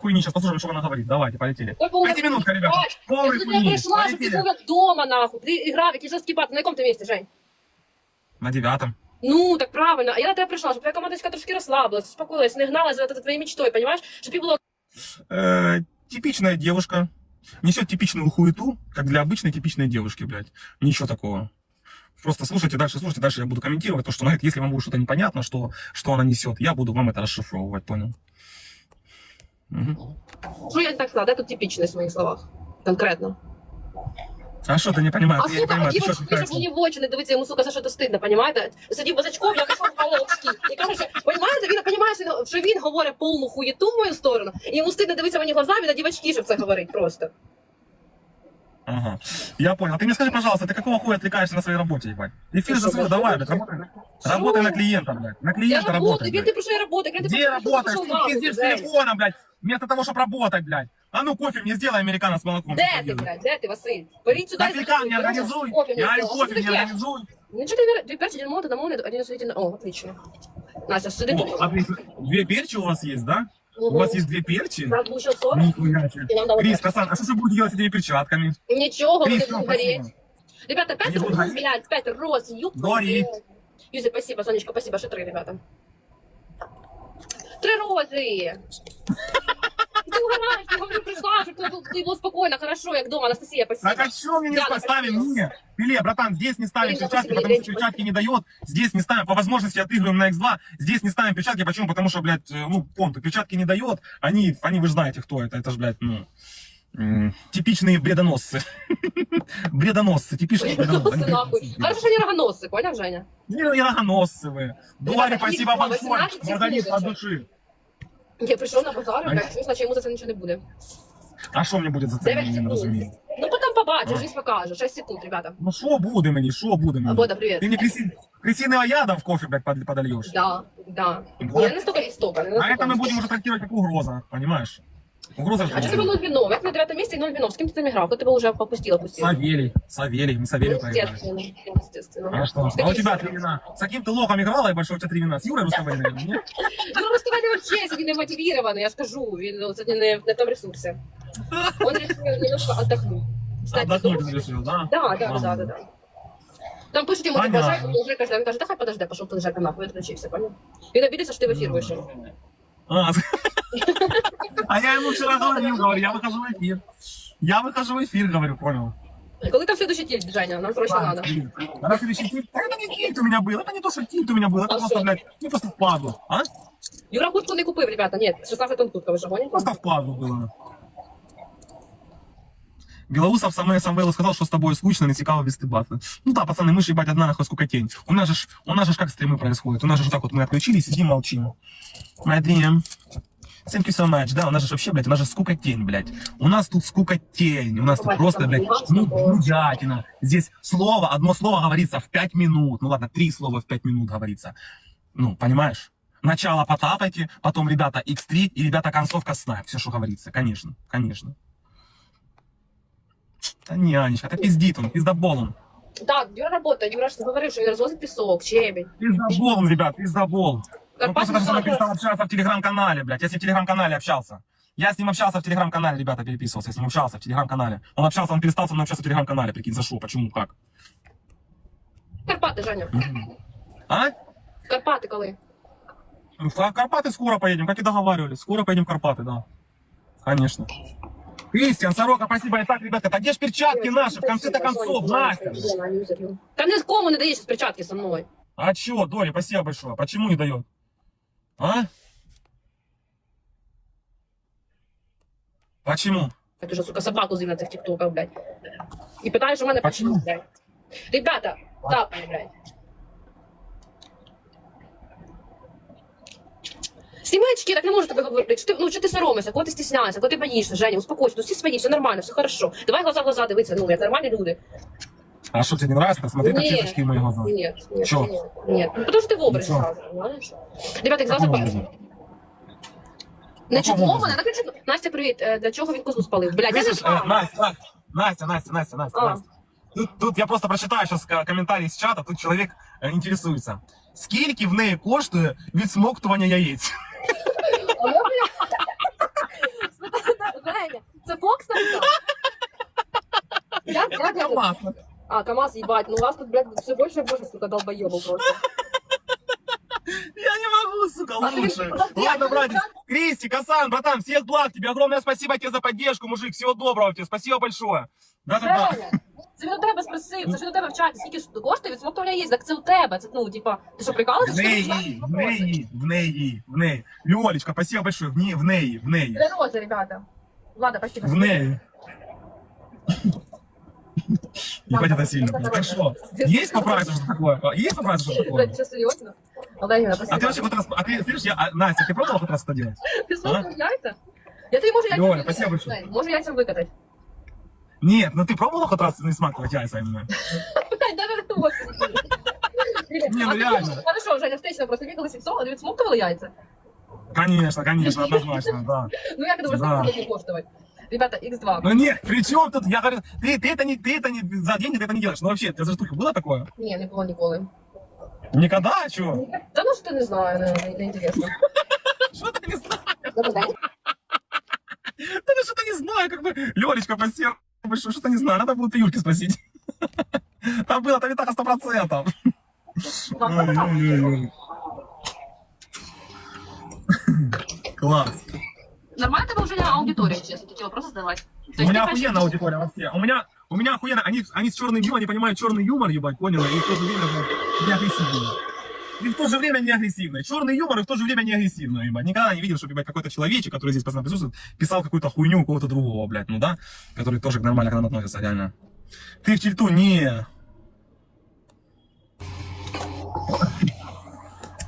Хуйни, сейчас послушаем, что она говорит. Давайте, полетели. Ой, полная Пятиминутка, ребята. Бач, Полный Я хуйни. прийшла, щоб ти Полетели. був як вдома, нахуй. Ти грав, який жорсткий пат. На якому ти місці, Жень? На девятом. Ну, так правильно. А я на тебе прийшла, щоб твоя командочка трошки розслабилась, успокоилась, не гналась за твоєю мечтою, понимаешь? Щоб їй було Э, типичная девушка. Несет типичную хуету, как для обычной типичной девушки, блядь. Ничего такого. Просто слушайте дальше, слушайте дальше, я буду комментировать то, что она говорит, если вам будет что-то непонятно, что, что она несет, я буду вам это расшифровывать, понял? Мгм. Що я не так сказала? Де тут типічність в моїх словах? Конкретно. А что ты не понимаешь? А Я не сука, а понимаю, ты дівчинка, что щоб отвлекаешься? мені в очі не дивитися, йому, сука, за що то стидно, понімаєте? Сидів базачком, я пішов в очки. І каже, що, понімаєте, він понімає, що він- що він говорить повну хуєту в мою сторону, і йому стидно дивитися мені глазами на дівчатки, щоб це говорить просто. Ага. Я понял. Ты мне скажи, пожалуйста, ты какого хуя отвлекаешься на своей работе, ебать? Эфир Ты за что, свой, большой давай, голос? блядь, работай. Работай на клиента, блядь. На Я клиента работаю, работай, він блядь. ти про що я работаю? Я Где работаешь? Ты пиздишь телефоном, блядь. Вместо того, чтобы работать, блядь. А ну кофе мне сделай, американо с молоком. Де ти, делаешь. блядь, де ти, Василь? Беріть сюди. Нафига мне организуй? Я говорю, кофе мне организуй. Ну что ты, две перчи, дерьмо, домой, один осветительный. О, отлично. Настя, сиди О, тут. отлично. Две перчи у вас есть, да? У вас есть две перчи? Нас был еще 40, Нихуя себе. Крис. Касан, а что же будет делать с этими перчатками? Ничего, Крис, будем гореть. Ребята, пять Не буду роз, блядь, пять роз, твою Горит. Юзя, спасибо, Сонечка, спасибо, что три, ребята. Три розы. Ты угораешь, ты говорю, пришла, чтобы ты, был спокойно, хорошо, як дома, Анастасия, спасибо. Так а что мне не Я ста- ставим? Не. Пиле, братан, здесь не ставим перчатки, спасибо, потому что перчатки не дает. Здесь не ставим. По возможности отыгрываем на X2. Здесь не ставим перчатки. Почему? Потому что, блядь, э, ну, понты, перчатки не дает. Они, они, вы же знаете, кто это. Это же, блядь, ну, м, типичные бредоносцы. Бредоносцы, типичные бредоносцы. нахуй. Хорошо, что не рогоносцы, понял, Женя? Не, не рогоносцы вы. Дуаре, Ребята, спасибо их большое. 18 Маргарит секунд от души. Я прийшов на базар, Ай. блядь, чуєш, наче йому за це нічого не буде. А що мені буде за це? Дев'ять Я не секунд. розумію. Ну потом побачиш, А. жизнь покаже. 6 секунд, ребята. Ну що буде мені, що буде мені? Бода, привет. Ты мне крisi- крысиного яда в кофе, блядь, под- подольешь. Да, да. Да? Я не столько жестоко. не А настолько это мы будем жестоко. уже трактировать как угроза, понимаешь? Угроза же А что тебе будет. 0 вино? Як на девятом месте и 0 вино? С кем ты там играл? Кто тебя уже попустил, опустил? Савелий, Савелий, мы Савелий проиграли. Естественно, естественно. А что? А у тебя три вина. С каким ты лохом играла, и большой у тебя три вина? С Юрой Русковой, наверное, нет? Ну, Рустаманий вообще сьогодні не мотивірований, я скажу. Він ну, сьогодні не, не в тому ресурсі. Он решил немножко отдохнуть. Кстати, Отдохнуть дома- решил, да? Да, да, да, да, да. Там пишуть йому, ти Понятно. бажай, він каже, він каже, та хай подожди, пішов подожди нахуй, відключився, понял? Він обідеться, що ти в ефір вийшов. А, а я ему вчера говорил, говорю, я выхожу в эфир. Я выхожу в эфир, говорю, понял. Коли там следующий тільт, Женя, нам срочно надо. А на следующий тильт? Так это не тильт у меня был, это не то, что тильт у меня был, это А просто, что? блядь, не просто впадло. А? Юра куртку не купив, ребята, ні, 16 тонн куртка, ви що, гоните? Просто впадло было. Белоусов Самуэл Самвелу сказал, что с тобой скучно, не цікаво вести батлы. Ну да, пацаны, мы же, ебать, одна нахуй скукотень. У нас же, ж- у нас же ж как стримы происходят. У нас же ж так вот мы отключились, сидим, молчим. My DM. Thank you so much. Да, у нас же вообще, блядь, у нас же скукотень, блядь. У нас тут скукотень. У нас тут просто, блядь, ну, нудятина. Здесь слово, одно слово говорится в пять минут. Ну ладно, три слова в пять минут говорится. Ну, понимаешь? Начало потапайте, потом ребята X3 и ребята концовка снайп. Все, что говорится. Конечно, конечно. Да не, Анечка, это пиздит он, пиздобол он. Так, Юра работает, Юра ж говорив, що він розвозить пісок, щебень. Пиздобол он, ребят, пиздобол. Он просто даже со мной перестал общаться в телеграм-канале, блядь. Я с ним в телеграм-канале общался. Я с ним общался в телеграм-канале, ребята, переписывался. Я с ним общался в телеграм-канале. Он общался, он перестал со мной общаться в телеграм-канале. Прикинь, за что, почему, как. Карпати, Женя. А? Карпати коли? Ну, В Карпаты скоро поедем, как и договаривались. Скоро поедем в Карпаты, да. Конечно. Кристиан, Сорока, спасибо. Итак, ребята, так где ж перчатки наши, в конце-то концов, Настя? Та ні з кому не даєш з перчатки со мною. А чё, Дори, спасибо большое. Почему не дает? А? Почему? Я уже, сука, собаку з'їв на цих тіктоках, блядь. І питаєш у мене, Почему? почему, блядь. Ребята, тапай, блядь. Сніми очки, так не можу тобі говорити. Чи ти, ну, чи ти соромишся, кого ти стісняєшся, кого ти боїшся, Женя, успокойся, ну всі свої, все нормально, все хорошо. Давай глаза в глаза дивитися, ну, як нормальні люди. А что, тебе не нравится? Смотри, как Нет. чешечки в мои глаза. Нет, нет, Чё? нет, нет. Ну, потому что ты в образе Ничего. сразу, понимаешь? Ребята, як Какого завжди образа? Не Какого чого образу? мене, так кричу. Настя, привіт. Е, Для чого він козу спалив? Блядь, я не Слышишь, э, знаю. Настя, Настя, Настя, Настя, Настя, Настя, А. Настя. Тут, тут я просто прочитаю сейчас комментарий из чата, тут человек э, интересуется. Скільки в неї коштує відсмоктування яєць? Алло, бля. Женя, це Фокс написав? Я, я, я, А, КамАЗ, ебать, ну у вас тут, блядь, все больше и больше, сука, долбоебов просто. Я не могу, сука, а лучше. Ладно, ты- братец. Кристи, Касан, братан, всех благ тебе. Огромное спасибо тебе за поддержку, мужик. Всего доброго тебе. Спасибо большое. Да-да-да. Це він у тебе спросив, це ж він у тебе в чаті. Скільки ж коштує відсмоктування є? Так це у тебе. Це, ну, типа, ти що, В прикалуєшся? Що ти неї, починаєш в вопроси? неї, в неї, в неї. Лёлечка, спасибо большое. В ней, в неї, в неї. Для розы, ребята. Влада, почти. В неї. Ебать, это сильно. Так что, есть поправиться, что такое? Есть поправиться, что такое? Блядь, что, серьезно? Олегіна, спасибо. А ты вообще хоть раз, а ты, слышишь, я, а, Настя, ты пробовала хоть раз это делать? Ти смоктав яйця? Я тобі можу яйця Лёля, викатати. спасибо большое. Жень, Можу яйцям викатати. Нет, ну ты пробовала хоть раз не смакивать яйца именно? Блядь, даже не можу. Не, ну А ти реально. можеш- Хорошо, Женя, встично, просто бігали сексо, а відсмоктували яйця? Конечно, конечно, однозначно, да. Ну як ти думаєш, Да. скільки буде коштувати? Ребята, X2. Ну нет, при чем тут, я говорю, ты, ты это не, ты это не, за деньги ты это не делаешь. Ну вообще, у тебя за штуки было такое? Ні, не було ніколи. Никогда, а чё? Та ну що ти не знаю, не, не, не інтересно. Что ты не знаешь? Добрий день. Да ну что-то не знаю, как бы, Лёлечка, спасибо большое, что-то не знаю, надо было ты Юльке спросить. Там было, там и так сто процентов. Ой-ой-ой. Класс. Нормально тебе вже аудиторія, чесно, такі вопроси задавати? У меня охуенная аудитория вообще. У меня, у меня охуенно. Они, они с черным юмором, они понимают черный юмор, ебать, поняла? И в то же время блядь, агрессивно И в то же время не агрессивно. Черный юмор и в то же время не агрессивно, ебать. Никогда не видел, чтобы, ебать, какой-то человечек, который здесь постоянно присутствует, писал какую-то хуйню у кого-то другого, блядь, ну да? Который тоже нормально к нам относится, реально. Ты в черту не.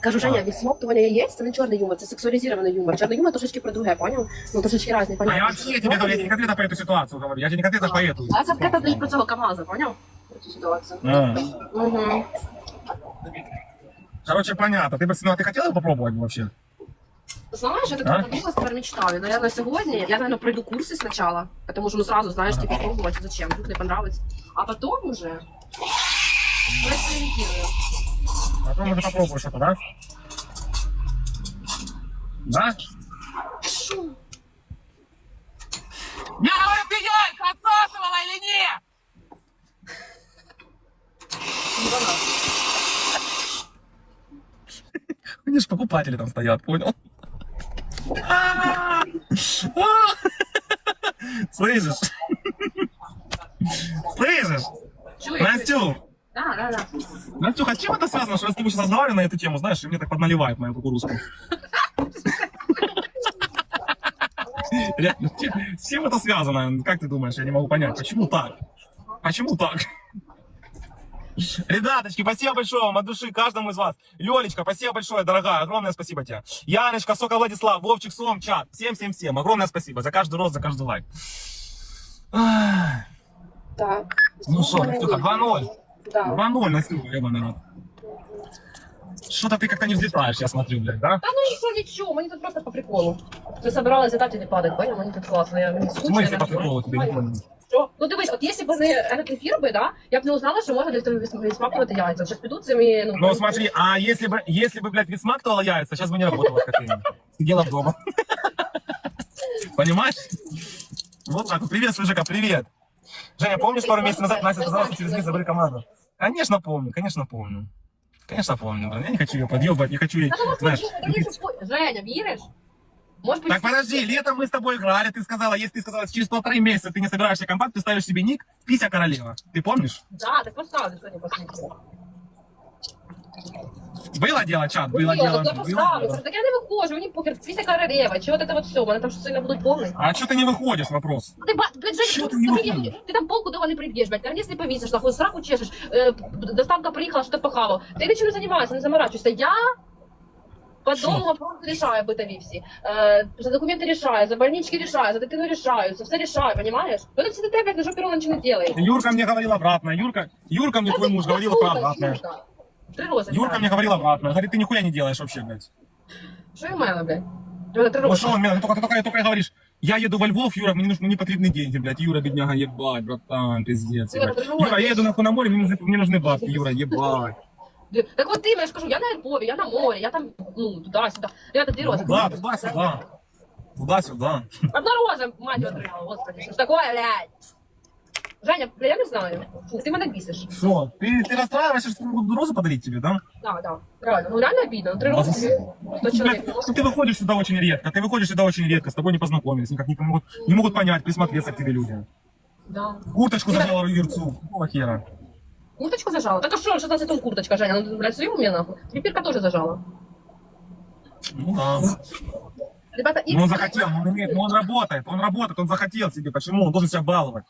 Кажу, Женя, відсмоктування яєць це не чорний юмор, це сексуалізований юмор. Чорний юмор трошечки про друге, поняв? Ну трошечки різний, А поняв? я вообще тебе говорю, я тебе не конкретно по эту ситуацию говорю, я тебе не конкретно по эту. А це конкретно дають про цього КамАЗа, поняв? Про цю ситуацію. А. Угу. Короче, понятно. Ты, бы- ну, а ты хотела бы попробовать вообще? Знаєш, я А? так подумала, тепер мечтаю. Наверное, сьогодні я, наверное, пройду курси спочатку, тому що, ну, сразу, знаєш, типу, пробувати, зачем, вдруг не понравится. А потом уже проэкспериментирую. Потом уже попробуешь это, да? Да? Покупатели там стоят, понял? Слышишь? Слышишь? Настю, Да, да, да. Настюха, с чем это связано, что я с тобой сейчас разговариваю на эту тему, знаешь, и мне так подналивает мою кукурузку? Реально, с чем это связано? Как ты думаешь? Я не могу понять. Почему так? Почему так? Ребяточки, спасибо большое вам от души каждому из вас. Лёлечка, спасибо большое, дорогая, огромное спасибо тебе. Яночка, Сока Владислав, Вовчик, Сом, чат. Всем-всем-всем, огромное спасибо за каждый рост, за каждый лайк. Так. Ну что, Настюха, 2-0. Да. 2-0, Настюха, ебаный рот. Что-то ты как-то не взлетаешь, я смотрю, блядь, да? Та ну нічого, нічого, мені тут просто по приколу. Ти собиралась літати і не падати, понял? Мені тут класно, я мені В скучно. смысле я по не приколу тебе не понял? Що? Ну дивись, от якщо б не этот ефір би, да, я б не узнала, що можна десь там вис- відсмактувати яйця. Зараз підуть цими, ну... Ну смотри, а если бы, если бы, блядь, висмактывала яйца, сейчас бы не работала в кофейне. Сидела бы дома. Понимаешь? Вот так вот. Привет, Слыжика, привет. Женя, помнишь, пару месяцев назад Настя сказала, что через месяц забыли команду? Конечно помню, конечно помню. Конечно помню, блин. Я не хочу ее подъебать, не хочу ей, знаешь... Женя, віриш? Можеш Так подожди, летом мы с тобой играли, ты сказала, если ты сказала, через полтора месяца ты не собираешься компакт, ты ставишь себе ник Пися Королева. Ты помнишь? Да, так поставлю сьогодні посмотрю. Было дело, чат, было Было, дело. я было поставлю. дело. Так я не виходжу, мені похер, після королева, чого от это вот все, мене там що сильно будуть повний. А что ты не выходишь, вопрос? Ти, ба- блядь, Женя, Що ти, ти ти, не ти, виходиш? ти там полку дома не приб'єш, блядь, карниз не повісиш, нахуй, сраку чешеш, е, доставка приїхала, що ти похавав. Ти нічим не займаєшся, не заморачуйся. Я по дому вопросы решаю бытові всі. Е, за документи решаю, за больнички решаю, за дитину решаю, за все решаю, понимаешь? Ну це сидите, блядь, на жопі ровно нічого не делает. Юрка мне говорил обратно. Юрка, Юрка мне твой муж говорил про обратное. Три рози. Юрка мне говорил обратно. Говорит, ты нихуя не делаешь вообще, блядь. Що і в мене, блядь? У мене три Ну рози. что он мне, ты только, ты только, только говоришь, я еду во Львов, Юра, мне, нужны, мне потребны деньги, блядь. Юра, бедняга, ебать, братан, пиздец, Юра, ебать. переживай. Юра, я еду нахуй на море, мне нужны, мне нужны бабки, Юра, ебать. Так от ти, я ж кажу, я на Львові, я на морі, я там, ну, туди-сюди. Ребята, три рози. Да, туда-сюда. Туда-сюда. Одна роза, мать отримала, господи, що ж такое, блядь? Женя, я не знаю. Фу, ты меня бесишь. Что, ты, ты расстраиваешься, что могут розу подарить тебе, да? Да, да. Реально, ну реально обидно. Три раза тебе. Сто человек. Блядь, ты выходишь сюда очень редко, ты выходишь сюда очень редко, с тобой не познакомились, никак не могут, не могут понять, присмотреться к тебе люди. Да. Курточку зажала в юрцу, какого хера? Курточку зажала. Так а что, что за курточка, Женя? Ну, блядь, своего мне нахуй. Пипирка тоже зажала. Ну да. Ребята, и... Ну он захотел, он имеет, ну он работает, он работает, он захотел себе, почему? Он должен себя баловать.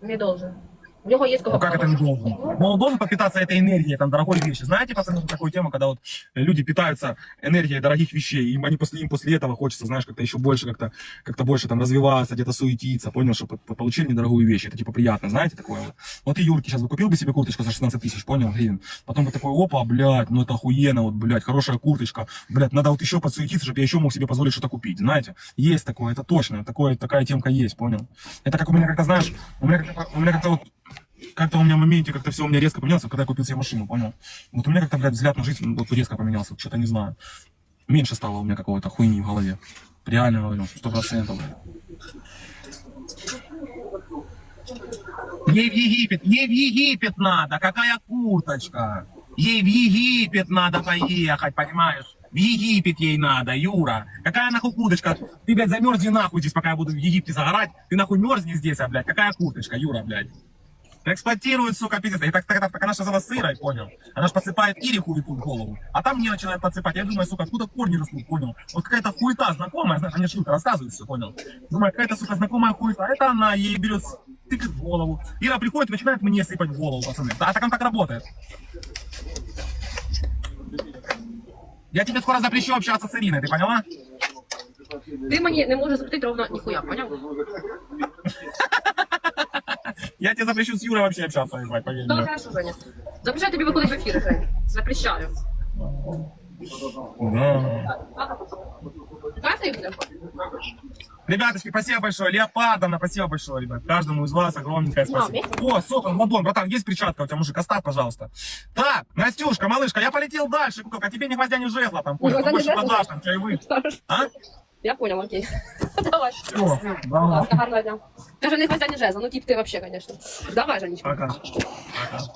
Не должен. У него есть кого Ну как это не должен? Но он должен подпитаться этой энергией, там, дорогой вещи. Знаете, пацаны, такую тему, когда вот люди питаются энергией дорогих вещей, им они после, им после этого хочется, знаешь, как-то еще больше, как-то как больше там развиваться, где-то суетиться, понял, что по- по- получили недорогую вещь, это типа приятно, знаете, такое вот. Вот и Юрки сейчас бы купил бы себе курточку за 16 тысяч, понял, гривен. Потом бы такой, опа, блядь, ну это охуенно, вот, блядь, хорошая курточка, блядь, надо вот еще подсуетиться, чтобы я еще мог себе позволить что-то купить, знаете. Есть такое, это точно, такое, такая темка есть, понял. Это как у меня как-то, знаешь, у меня как-то, у меня как-то вот как-то у меня в моменте как-то все у меня резко поменялось, когда я купил себе машину, понял? Вот у меня как-то, блядь, взгляд на жизнь вот резко поменялся, что-то не знаю. Меньше стало у меня какого-то хуйни в голове. Реально говорю, сто процентов. Ей в Египет, ей в Египет надо, какая курточка? Ей в Египет надо поехать, понимаешь? В Египет ей надо, Юра. Какая нахуй курточка? Ты, блядь, замерзни нахуй здесь, пока я буду в Египте загорать. Ты нахуй мерзни здесь, а, блядь. Какая курточка, Юра, блядь? Эксплуатирует, сука, пиздец. И так, так, так, так она же сказала сырой, понял? Она же подсыпает Ириху в голову. А там мне начинает подсыпать. Я думаю, сука, откуда корни растут, понял? Вот какая-то хуета знакомая, знаешь, они шутка рассказывают все, понял? Думаю, какая-то, сука, знакомая хуета. Это она ей берет, тыкает в голову. Ира приходит и начинает мне сыпать в голову, пацаны. А так он так работает. Я тебе скоро запрещу общаться с Ириной, ты поняла? Ти мені не можеш запретити ровно ніхуя, поняв? Я тебе запрещу с Юрой вообще общаться, ебать, поверь Ну, мне. хорошо, Женя. Запрещаю тобі виходити в ефір, Женя. Запрещаю. Да. Ты? Ребяточки, спасибо большое. Леопардовна, спасибо большое, ребят. Каждому из вас огромненькое спасибо. О, сокол, Мадон, братан, есть перчатка у тебя, мужик, оставь, пожалуйста. Так, Настюшка, малышка, я полетел дальше, куколка, тебе ни гвоздя, ни жезла там, понял? Ни Побольше жезла? подашь там, чаевых. А? Я понял, окей. Давай. Давай. Даже не гвоздя, не жезла. Ну, тип ты вообще, конечно. Давай, Женечка. Пока. Пока.